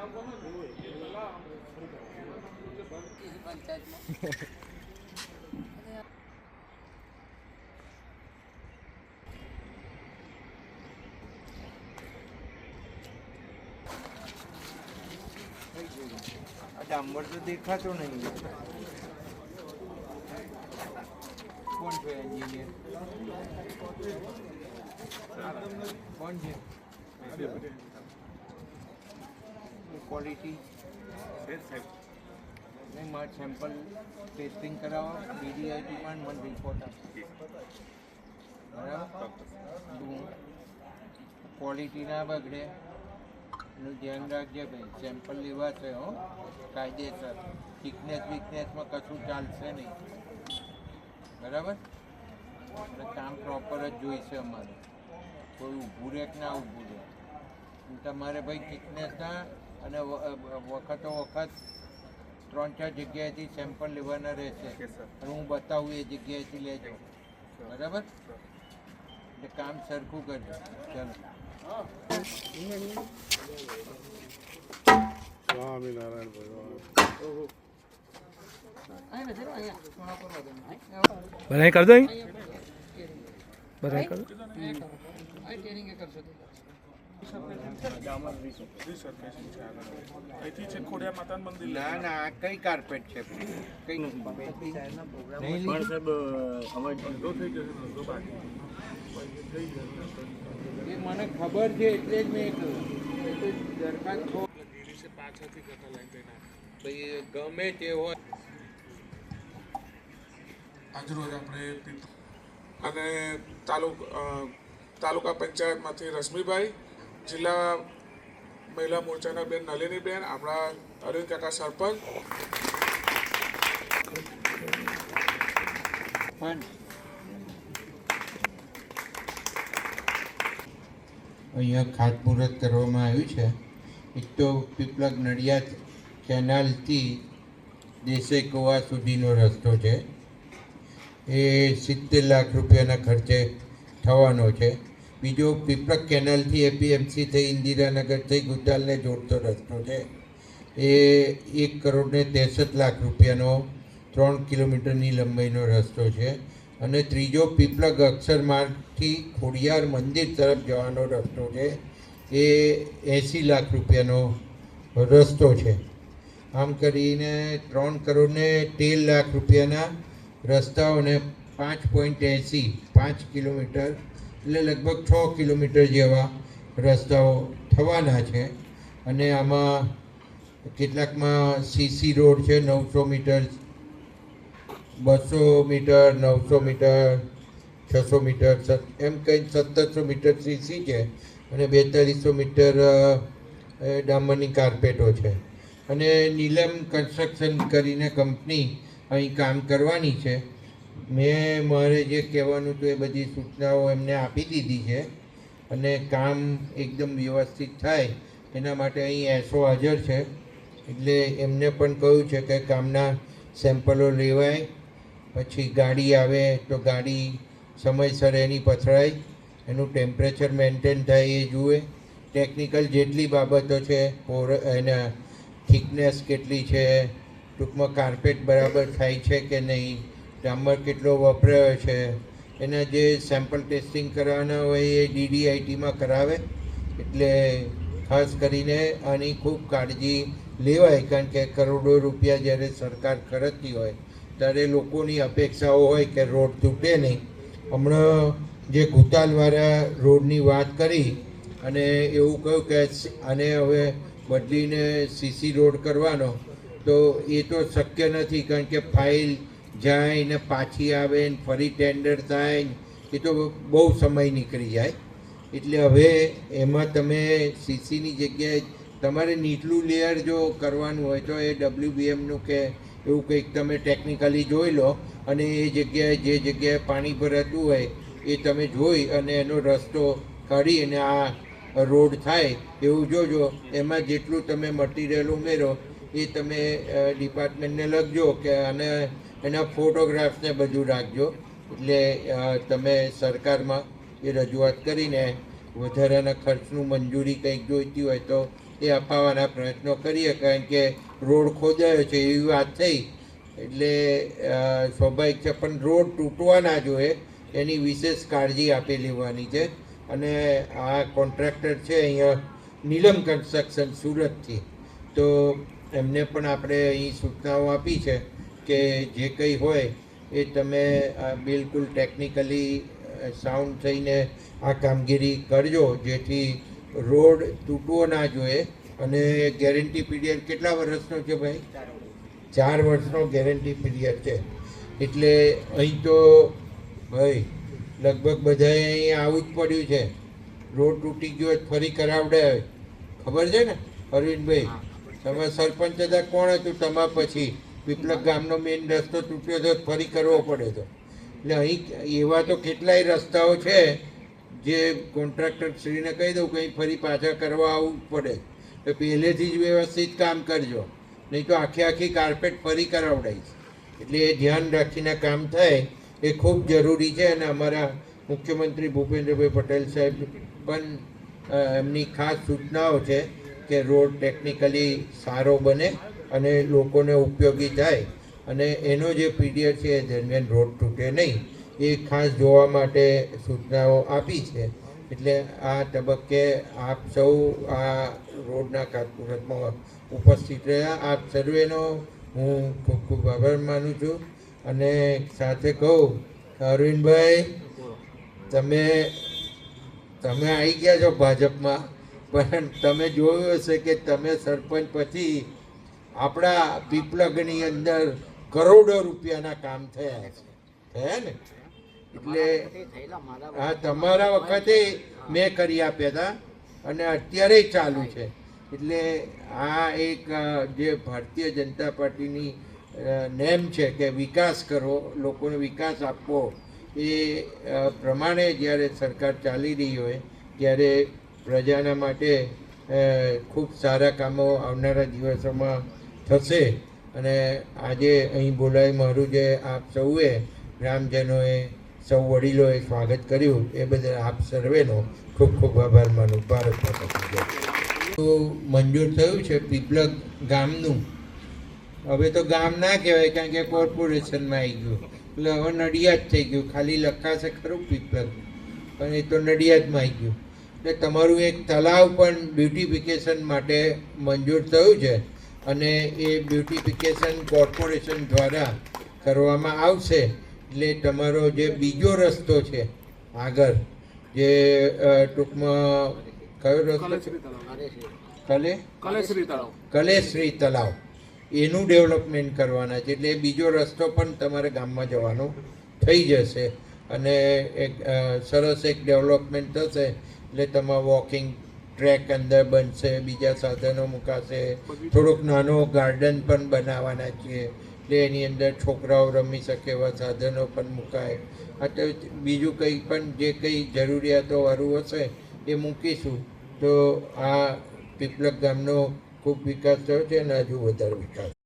આ ડાંબર તો દેખાતો નહીં કોણ છે એન્જિનિયર કોણ છે ક્વોલિટી નહીં, મારે સેમ્પલ ટેસ્ટિંગ કરાવો બીડીઆઈટીમાં મને રિપોર્ટ આપો. બરાબર? ક્વોલિટી ના બગડે. એનું ધ્યાન રાખજે ભાઈ. સેમ્પલ લેવા છે, હો. કાયદેસર. થિકનેસ વીકનેસમાં કશું ચાલશે નહીં. બરાબર? એટલે કામ પ્રોપર જ જોઈશે અમારે. કોઈ ઊભું રહે કે ના ઊભું રહે. તમારે ભાઈ થિકનેસના અને વખતો વખત ત્રણ ચાર જગ્યાએથી સેમ્પલ લેવાના રહેશે અને હું બતાવું એ જગ્યાએથી લેજો બરાબર એટલે કામ સરખું કરજો ચાલો સ્વામિનારાયણ ભગવાન કરજો બનાવી ના ના કઈ કાર્પેટ છે. કઈ પણ સાહેબ ધંધો થઈ જશે ધંધો મને ખબર છે એટલે જ મેં પાછળથી ગમે તે હોય આજરોજ આપણે અને તાલુક તાલુકા પંચાયતમાંથી રશ્મિભાઈ જિલ્લા મહિલા મોરચાના બેન નલિનીબેન આપણા અરવિંદ કાકા સરપંચ. અહીંયા ખાતમુહૂર્ત કરવામાં આવ્યું છે. એક તો પીપલગ નડિયાદ કેનાલથી દેસે ગોવા સુધીનો રસ્તો છે. એ સિત્તેર લાખ રૂપિયાના ખર્ચે થવાનો છે. બીજો પીપળક કેનાલથી એપીએમસી થઈ, ઇન્દિરાનગર થઈ ગુંદાલને જોડતો રસ્તો છે. એ એક કરોડને ત્રેસઠ લાખ રૂપિયાનો ત્રણ કિલોમીટરની લંબાઈનો રસ્તો છે. અને ત્રીજો પીપળક અક્ષરમાર્ગથી ખોડિયાર મંદિર તરફ જવાનો રસ્તો છે. એ એંસી લાખ રૂપિયાનો રસ્તો છે. આમ કરીને ત્રણ કરોડને તેર લાખ રૂપિયાના રસ્તાઓને પાંચ પોઈન્ટ એંસી, પાંચ કિલોમીટર એટલે લગભગ છ કિલોમીટર જેવા રસ્તાઓ થવાના છે. અને આમાં કેટલાકમાં સીસી રોડ છે, નવસો મીટર, બસો મીટર, નવસો મીટર, છસો મીટર એમ કંઈ સત્તરસો મીટર સીસી છે અને બેતાલીસો મીટર ડામરની કાર્પેટો છે. અને નીલમ કન્સ્ટ્રક્શન કરીને કંપની અહીં કામ કરવાની છે. મેં મારે જે કહેવાનું હતું એ બધી સૂચનાઓ એમને આપી દીધી છે અને કામ એકદમ વ્યવસ્થિત થાય એના માટે અહીં એસો હાજર છે. એટલે એમને પણ કહ્યું છે કે કામના સેમ્પલો લેવાય, પછી ગાડી આવે તો ગાડી સમયસર એની પથરાય, એનું ટેમ્પરેચર મેન્ટેન થાય એ જુએ. ટેકનિકલ જેટલી બાબતો છે, પોર, એના થિકનેસ કેટલી છે, ટૂંકમાં કાર્પેટ બરાબર થાય છે કે નહીં ડામર કેટલો વપરાયો છે, એના જે સેમ્પલ ટેસ્ટિંગ કરવાના હોય એ ડીડીઆઈટીમાં કરાવે. એટલે ખાસ કરીને આની ખૂબ કાળજી લેવાય, કારણ કે કરોડો રૂપિયા જ્યારે સરકાર ખર્ચતી હોય, ત્યારે લોકોની અપેક્ષાઓ હોય કે રોડ તૂટે નહીં. હમણાં જે ગુતાલવાળા રોડની વાત કરી, અને એવું કહ્યું કે આને હવે બદલીને સીસી રોડ કરવાનો, તો એ તો શક્ય નથી, કારણ કે ફાઇલ જાય ને પાછી આવે ને ફરી ટેન્ડર થાય એ તો બહુ સમય નીકળી જાય. એટલે હવે એમાં તમે સીસીની જગ્યાએ તમારે નીચલું લેયર જો કરવાનું હોય તો એ ડબલ્યુબીએમનું કે એવું કંઈક તમે ટેકનિકલી જોઈ લો અને એ જગ્યાએ જે જગ્યાએ પાણી ભરાતું હોય એ તમે જોઈ અને એનો રસ્તો કાઢી અને આ રોડ થાય એવું જોજો. એમાં જેટલું તમે મટીરિયલ ઉમેરો એ તમે ડિપાર્ટમેન્ટને લખજો કે આને એના ફોટોગ્રાફ્સને બધું રાખજો. એટલે તમે સરકારમાં એ રજૂઆત કરીને વધારાના ખર્ચનું મંજૂરી કંઈક જોઈતી હોય તો એ અપાવવાના પ્રયત્નો કરીએ. કારણ કે રોડ ખોદાયો છે એવી વાત થઈ. એટલે સ્વાભાવિક છે, પણ રોડ તૂટવા ના જોઈએ એની વિશેષ કાળજી આપી લેવાની છે. અને આ કોન્ટ્રાક્ટર છે અહીંયા નીલમ કન્સ્ટ્રક્શન સુરતથી. તો એમને પણ આપણે અહીં સૂચનાઓ આપી છે. કે જે કંઈ હોય એ તમે આ બિલકુલ ટેકનિકલી સાઉન્ડ થઈને આ કામગીરી કરજો જેથી રોડ તૂટવો ના જોઈએ. અને ગેરંટી પીરિયડ કેટલા વર્ષનો છે ભાઈ? ચાર વર્ષનો ગેરંટી પીરિયડ છે. એટલે અહીં તો ભાઈ લગભગ બધાએ અહીં આવું જ પડ્યું છે. રોડ તૂટી ગયો ફરી કરાવડે. ખબર છે ને? અરવિંદભાઈ તમે સરપંચ હતા કોણ હતું તમા પછી? પીપલક ગામનો મેઇન રસ્તો તૂટ્યો તો ફરી કરવો પડે તો. એટલે અહીં એવા તો કેટલાય રસ્તાઓ છે જે કોન્ટ્રાક્ટર શ્રીને કહી દઉં કંઈ ફરી પાછા કરવા આવવું પડે. તો પહેલેથી જ વ્યવસ્થિત કામ કરજો. નહીં તો આખી આખી કાર્પેટ ફરી કરાવડાવીશ એટલે એ ધ્યાન રાખીને કામ થાય એ ખૂબ જરૂરી છે અને અમારા મુખ્યમંત્રી ભૂપેન્દ્રભાઈ પટેલ સાહેબ પણ એમની ખાસ સૂચનાઓ છે કે રોડ ટેકનિકલી સારો બને. અને લોકોને ઉપયોગી થાય અને એનો જે પીરિયડ છે એ દરમિયાન રોડ તૂટે નહીં. એ ખાસ જોવા માટે સૂચનાઓ આપી છે. એટલે આ તબક્કે આપ સૌ આ રોડના ખાતમુહૂર્તમાં ઉપસ્થિત રહ્યા. આપ સર્વેનો હું ખૂબ ખૂબ આભાર માનું છું. અને સાથે કહું, અરવિંદભાઈ, તમે તમે આવી ગયા છો ભાજપમાં, પણ તમે જોયું હશે કે તમે સરપંચ પછી આપણા પીપલગની અંદર કરોડો રૂપિયાના કામ થયા છે. થયા ને? એટલે હા તમારા વખતે મેં કરી આપ્યા હતા અને અત્યારે ચાલુ છે. એટલે આ એક જે ભારતીય જનતા પાર્ટીની નેમ છે કે વિકાસ કરો લોકોને વિકાસ આપવો એ પ્રમાણે જ્યારે સરકાર ચાલી રહી હોય ત્યારે પ્રજાના માટે ખૂબ સારા કામો આવનારા દિવસોમાં થશે. અને આજે અહીં બોલાય મારું જે આપ સૌએ, ગ્રામજનોએ, સૌ વડીલોએ સ્વાગત કર્યું, એ બદલ આપ સર્વેનો ખૂબ ખૂબ આભાર માનું. ભારત તો મંજૂર થયું છે પીપલગ ગામનું. હવે તો ગામ ના કહેવાય, કારણ કે કોર્પોરેશનમાં આવી ગયું. એટલે હવે નડિયાદ થઈ ગયું. ખાલી લખાશે ખરું પીપલગ. પણ એ તો નડિયાદમાં આવી ગયું. એટલે તમારું એક તલાવ પણ બ્યુટિફિકેશન માટે મંજૂર થયું છે. અને એ બ્યુટિફિકેશન કોર્પોરેશન દ્વારા કરવામાં આવશે. એટલે તમારો જે બીજો રસ્તો છે આગળ જે ટૂંકમાં કયો રસ્તો કલે? કલેશ્રી તળાવ. કલેશ્રી તલાવ એનું ડેવલપમેન્ટ કરવાના છે. એટલે એ બીજો રસ્તો પણ તમારે ગામમાં જવાનો થઈ જશે. અને એક સરસ એક ડેવલપમેન્ટ થશે. એટલે તમારું વોકિંગ ટ્રેક અંદર બનશે, બીજા સાધનો મુકાશે. થોડુંક નાનો ગાર્ડન પણ બનાવવાના છીએ એટલે એની અંદર છોકરાઓ રમી શકે એવા સાધનો પણ મુકાય. અથવા બીજું કંઈ પણ જે કંઈ જરૂરિયાતો વાળું હશે એ મૂકીશું. તો આ પીપલક ગામનો ખૂબ વિકાસ થયો છે અને હજુ વધારે વિકાસ